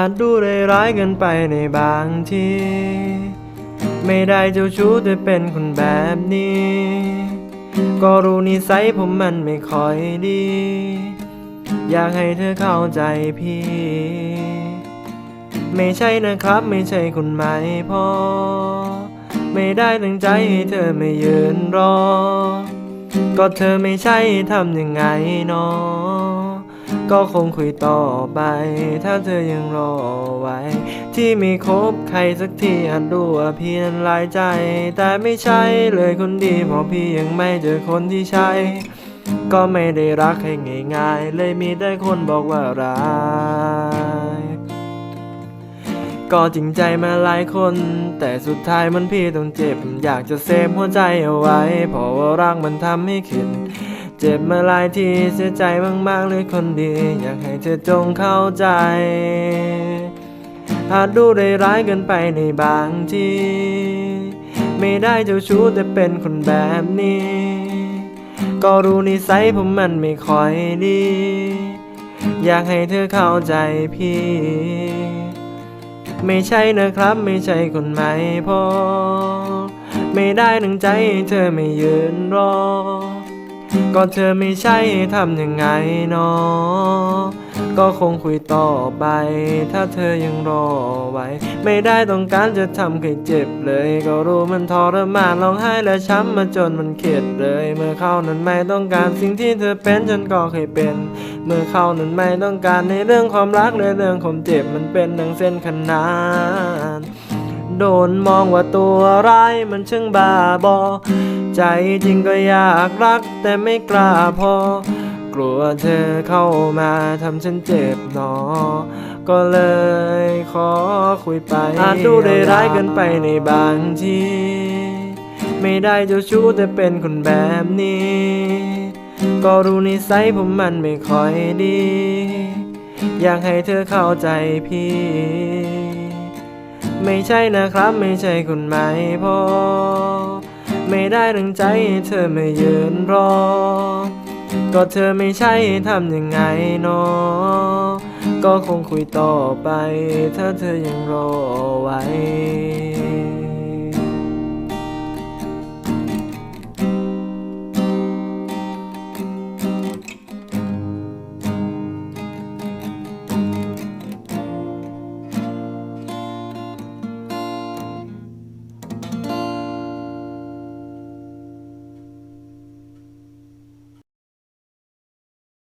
อาจดูได้ร้ายเกินไปในบางที ไม่ได้เจ้าชู้แต่เป็นคนแบบนี้ ก็รู้นิสัยผมมันไม่ค่อยดี อยากให้เธอเข้าใจพี่ ไม่ใช่นะครับไม่ใช่คนหมายพอ ไม่ได้ตั้งใจให้เธอไม่ยืนรอ ก็เธอไม่ใช่ทำยังไงเนาะ ก็คงคุยต่อไป ถ้าเธอยังรอไว้ ที่ไม่คบใครสักทีอาจดูว่าเพียนหลายใจ แต่ไม่ใช่เลยคนดีเพราะพี่ยังไม่เจอคนที่ใช่ ก็ไม่ได้รักให้ง่ายๆ เลยมีแต่คนบอกว่ารักก็จริงใจมาหลายคน แต่สุดท้ายมันพี่ต้องเจ็บ อยากจะเซฟหัวใจเอาไว้ เพราะว่ารักมันทำให้คิด เจ็บมาหลายทีเสียใจมากๆเลยคนดี อยากให้เธอจงเข้าใจ อาจดูได้ร้ายเกินไปในบางที ไม่ได้เจ้าชู้แต่เป็นคนแบบนี้ ก็รู้นิสัยผมมันไม่ค่อยดี อยากให้เธอเข้าใจพี่ ไม่ใช่นะครับไม่ใช่คนใหม่พอ ไม่ได้ตั้งใจให้เธอไม่ยืนรอ ก็เธอไม่ใช่ทำยังไงเนาะก็คงคุยต่อไป ถ้าเธอยังรอไว้ ไม่ได้ต้องการจะทำให้เจ็บเลย ก็รู้มันทรมานร้องไห้และช้ำมาจนมันเข็ดเลย เมื่อเขานั้นไม่ต้องการสิ่งที่เธอเป็นฉันก็เคยเป็น เมื่อเขานั้นไม่ต้องการในเรื่องความรักและเรื่องความเจ็บมันเป็นดังเส้นขนาน โดนมองว่าตัวร้ายมันช่างบ้าบอ ใจจริงก็อยากรักแต่ไม่กล้าพอ กลัวเธอเข้ามาทำฉันเจ็บหนอ ก็เลยขอคุยไป อาจดูได้ร้ายเกินไปในบางทีไม่ได้เจ้าชู้แต่เป็นคนแบบนี้ ก็รู้นิสัยผมมันไม่ค่อยดี อยากให้เธอเข้าใจพี่ ไม่ใช่นะครับ ไม่ใช่คนหมายพอ ไม่ได้รังใจเธอไม่ยืนรอ ก็เธอไม่ใช่ทำยังไงเนาะก็คงคุยต่อไป ถ้าเธอยังรอไว้